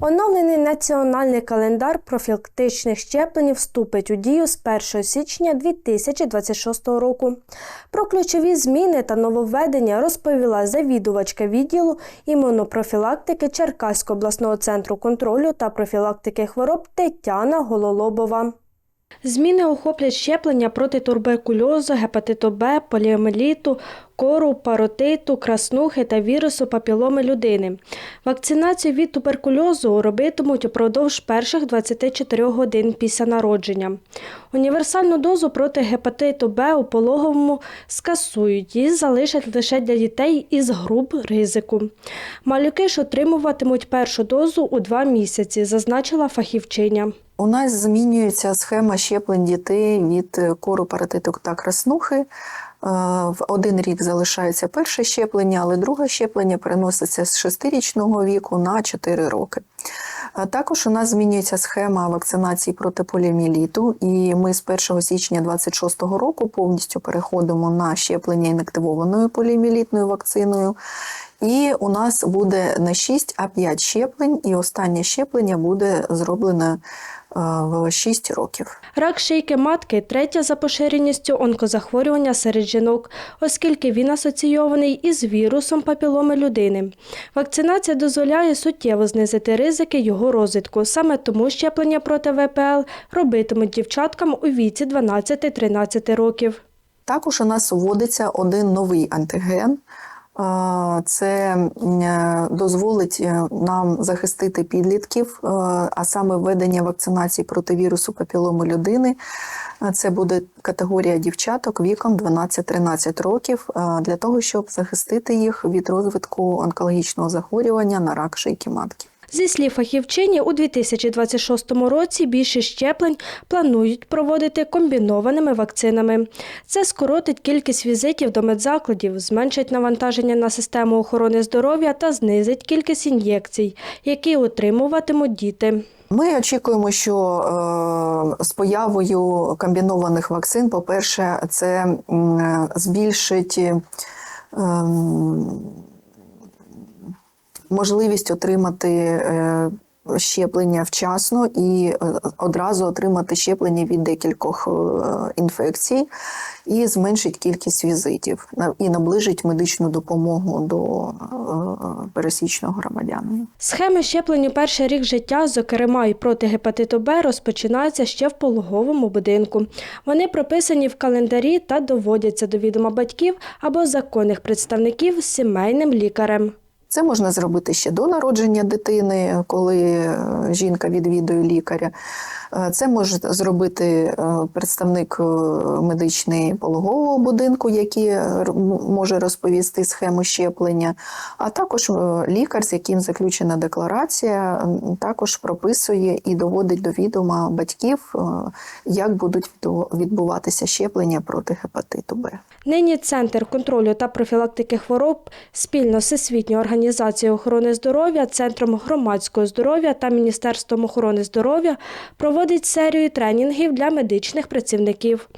Оновлений національний календар профілактичних щеплень вступить у дію з 1 січня 2026 року. Про ключові зміни та нововведення розповіла завідувачка відділу імунопрофілактики Черкаського обласного центру контролю та профілактики хвороб Тетяна Гололобова. Зміни охоплять щеплення проти туберкульозу, гепатиту Б, поліомеліту, кору, паротиту, краснухи та вірусу папіломи людини. Вакцинацію від туберкульозу робитимуть упродовж перших 24 годин після народження. Універсальну дозу проти гепатиту Б у пологовому скасують і залишать лише для дітей із груп ризику. Малюки ж отримуватимуть першу дозу у два місяці, зазначила фахівчиня. У нас змінюється схема щеплень дітей від кору, паратиту та краснухи. Е, В один рік залишається перше щеплення, але друге щеплення переноситься з 6-річного віку на 4 роки. Е, Також у нас змінюється схема вакцинації проти поліоміеліту, і ми з 1 січня 2026 року повністю переходимо на щеплення інактивованою поліоміелітною вакциною. І у нас буде не 6, а 5 щеплень, і останнє щеплення буде зроблене 6 років. Рак шийки матки третя за поширеністю онкозахворювання серед жінок, оскільки він асоційований із вірусом папіломи людини. Вакцинація дозволяє суттєво знизити ризики його розвитку. Саме тому щеплення проти ВПЛ робитимуть дівчаткам у віці 12-13 років. Також у нас вводиться один новий антиген. Це е, дозволить е, нам захистити підлітків, е, а саме введення вакцинації проти вірусу папіломи людини. Це буде категорія дівчаток віком 12-13 років для того, щоб захистити їх від розвитку онкологічного захворювання на рак шийки матки. Зі слів фахівчині, у 2026 році більшість щеплень планують проводити комбінованими вакцинами. Це скоротить кількість візитів до медзакладів, зменшить навантаження на систему охорони здоров'я та знизить кількість ін'єкцій, які отримуватимуть діти. Ми очікуємо, що е, з появою комбінованих вакцин, по-перше, це м, збільшить е, м, можливість отримати е, щеплення вчасно і е, одразу отримати щеплення від декількох е, інфекцій, і зменшить кількість візитів і наближить медичну допомогу до пересічного громадянина. Схеми щеплень у перший рік життя, зокрема і проти гепатиту Б, розпочинаються ще в пологовому будинку. Вони прописані в календарі та доводяться до відома батьків або законних представників з сімейним лікарем. Це можна зробити ще до народження дитини, коли е, жінка відвідує лікаря. Е, Це може зробити е, представник медичний пологового будинку, який може розповісти схему щеплення, а також лікар, з яким заключена декларація, також прописує і доводить до відома батьків, як будуть відбуватися щеплення проти гепатиту Б. Нині Центр контролю та профілактики хвороб спільно з Всесвітньою організацією охорони здоров'я, Центром громадського здоров'я та Міністерством охорони здоров'я проводить серію тренінгів для медичних працівників.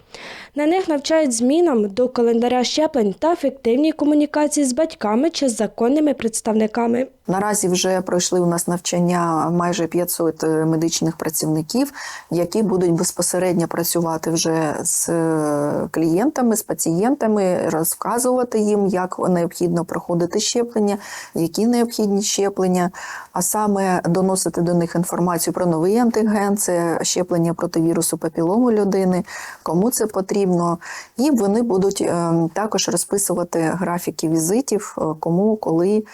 На них навчають змінам до календаря щеплень та ефективній комунікації з батьками чи з законними представниками. Наразі вже пройшли у нас навчання майже 500 медичних працівників, які будуть безпосередньо працювати вже з е, клієнтами, з пацієнтами, розказувати їм, як необхідно проходити щеплення, які необхідні щеплення, а саме доносити до них інформацію про новий антиген, це щеплення проти вірусу папілому людини, кому це потрібно, і вони будуть е, також розписувати графіки візитів, е, кому коли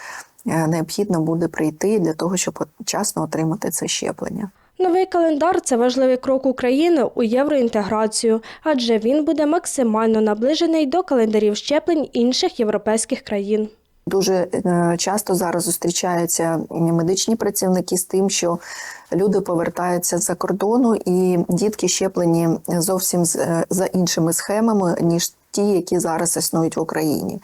е, необхідно буде прийти для того, щоб вчасно отримати це щеплення. Новий календар це важливий крок України у євроінтеграцію, адже він буде максимально наближений до календарів щеплень інших європейських країн. Дуже е, часто зараз зустрічаються медичні працівники з тим, що люди повертаються з-за кордону, і дітки щеплені зовсім е, за іншими схемами, ніж ті, які зараз існують в Україні.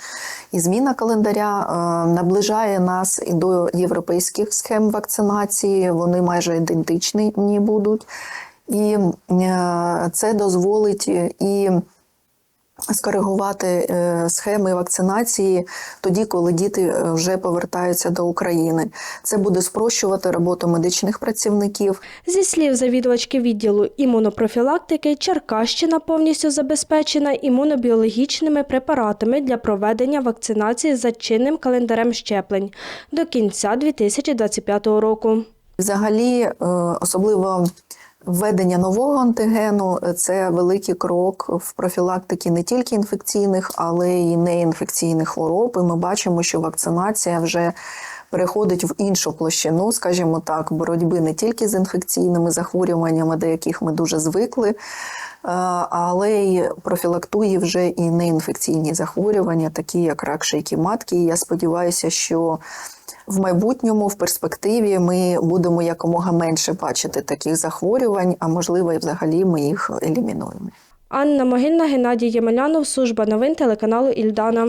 І зміна календаря е, наближає нас і до європейських схем вакцинації. Вони майже ідентичні будуть. І це дозволить і скоригувати е, схеми вакцинації тоді, коли діти е, вже повертаються до України. Це буде спрощувати роботу медичних працівників. Зі слів завідувачки відділу імунопрофілактики, Черкащина повністю забезпечена імунобіологічними препаратами для проведення вакцинації за чинним календарем щеплень до кінця 2025 року. Взагалі, е, особливо введення нового антигену це великий крок в профілактиці не тільки інфекційних, але й неінфекційних хвороб. І ми бачимо, що вакцинація вже переходить в іншу площину, скажімо так, боротьби не тільки з інфекційними захворюваннями, до яких ми дуже звикли. е, Але й профілактує вже і неінфекційні захворювання, такі як рак шийки матки. І я сподіваюся, що в майбутньому, в перспективі, ми будемо якомога менше бачити таких захворювань, а можливо, і взагалі ми їх елімінуємо. Анна Могильна, Геннадій Ємелянов, служба новин телеканалу Ільдана.